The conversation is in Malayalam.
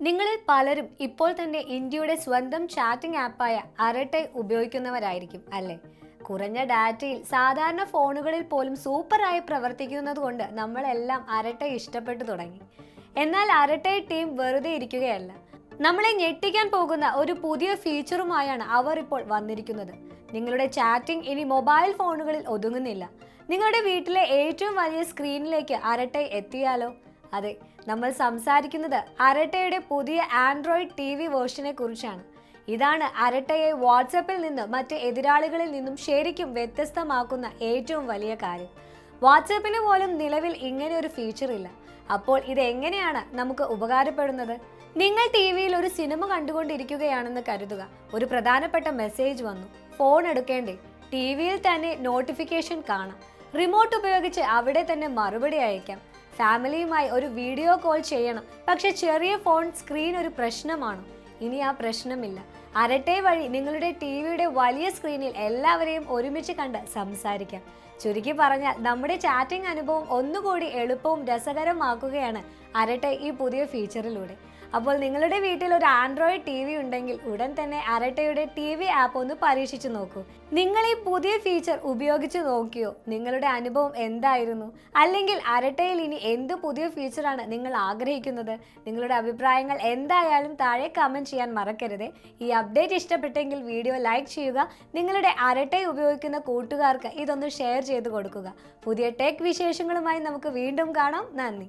നിങ്ങളിൽ പലരും ഇപ്പോൾ തന്നെ ഇന്ത്യയുടെ സ്വന്തം ചാറ്റിംഗ് ആപ്പായ അരട്ടെ ഉപയോഗിക്കുന്നവരായിരിക്കും അല്ലേ? കുറഞ്ഞ ഡാറ്റയിൽ സാധാരണ ഫോണുകളിൽ പോലും സൂപ്പറായി പ്രവർത്തിക്കുന്നത് കൊണ്ട് നമ്മളെല്ലാം അരട്ടെ ഇഷ്ടപ്പെട്ടു തുടങ്ങി. എന്നാൽ അരട്ടെ ടീം വെറുതെ ഇരിക്കുകയല്ല. നമ്മളെ ഞെട്ടിക്കാൻ പോകുന്ന ഒരു പുതിയ ഫീച്ചറുമായാണ് അവർ ഇപ്പോൾ വന്നിരിക്കുന്നത്. നിങ്ങളുടെ ചാറ്റിംഗ് ഇനി മൊബൈൽ ഫോണുകളിൽ ഒതുങ്ങുന്നില്ല. നിങ്ങളുടെ വീട്ടിലെ ഏറ്റവും വലിയ സ്ക്രീനിലേക്ക് അരട്ടെ എത്തിയാലോ? അതെ നമ്മൾ സംസാരിക്കുന്നത് അരട്ടയുടെ പുതിയ ആൻഡ്രോയിഡ് ടി വി വേർഷനെ കുറിച്ചാണ്. ഇതാണ് അരട്ടയെ വാട്സപ്പിൽ നിന്ന് മറ്റ് എതിരാളികളിൽ നിന്നും ശരിക്കും വ്യത്യസ്തമാക്കുന്ന ഏറ്റവും വലിയ കാര്യം. വാട്സപ്പിന് പോലും നിലവിൽ ഇങ്ങനെ ഒരു ഫീച്ചർ ഇല്ല. അപ്പോൾ ഇത് എങ്ങനെയാണ് നമുക്ക് ഉപകാരപ്പെടുന്നത്? നിങ്ങൾ ടി വിയിൽ ഒരു സിനിമ കണ്ടുകൊണ്ടിരിക്കുകയാണെന്ന് കരുതുക. ഒരു പ്രധാനപ്പെട്ട മെസ്സേജ് വന്നു. ഫോൺ എടുക്കേണ്ടേ? ടി വിയിൽ തന്നെ നോട്ടിഫിക്കേഷൻ കാണാം. റിമോട്ട് ഉപയോഗിച്ച് അവിടെ തന്നെ മറുപടി അയക്കാം. ഫാമിലിയുമായി ഒരു വീഡിയോ കോൾ ചെയ്യണം. പക്ഷെ ചെറിയ ഫോൺ സ്ക്രീൻ ഒരു പ്രശ്നമാണ്. ഇനി ആ പ്രശ്നമില്ല. അരട്ടെ വഴി നിങ്ങളുടെ ടി വിയുടെ വലിയ സ്ക്രീനിൽ എല്ലാവരെയും ഒരുമിച്ച് കണ്ട് സംസാരിക്കാം. ചുരുക്കി പറഞ്ഞാൽ നമ്മുടെ ചാറ്റിംഗ് അനുഭവം ഒന്നുകൂടി എളുപ്പവും രസകരമാക്കുകയാണ് അരട്ടെ ഈ പുതിയ ഫീച്ചറിലൂടെ അപ്പോൾ നിങ്ങളുടെ വീട്ടിൽ ഒരു ആൻഡ്രോയിഡ് ടി വി ഉണ്ടെങ്കിൽ ഉടൻ തന്നെ അരട്ടയുടെ ടി വി ആപ്പ് ഒന്ന് പരീക്ഷിച്ചു നോക്കൂ. നിങ്ങൾ ഈ പുതിയ ഫീച്ചർ ഉപയോഗിച്ച് നോക്കിയോ? നിങ്ങളുടെ അനുഭവം എന്തായിരുന്നു? അല്ലെങ്കിൽ അരട്ടയിൽ ഇനി എന്ത് പുതിയ ഫീച്ചറാണ് നിങ്ങൾ ആഗ്രഹിക്കുന്നത്? നിങ്ങളുടെ അഭിപ്രായങ്ങൾ എന്തായാലും താഴെ കമന്റ് ചെയ്യാൻ മറക്കരുത്. ഈ അപ്ഡേറ്റ് ഇഷ്ടപ്പെട്ടെങ്കിൽ വീഡിയോ ലൈക്ക് ചെയ്യുക. നിങ്ങളുടെ അരട്ടൈ ഉപയോഗിക്കുന്ന കൂട്ടുകാർക്ക് ഇതൊന്ന് ഷെയർ ചെയ്ത് കൊടുക്കുക. പുതിയ ടെക് വിശേഷങ്ങളുമായി നമുക്ക് വീണ്ടും കാണാം. നന്ദി.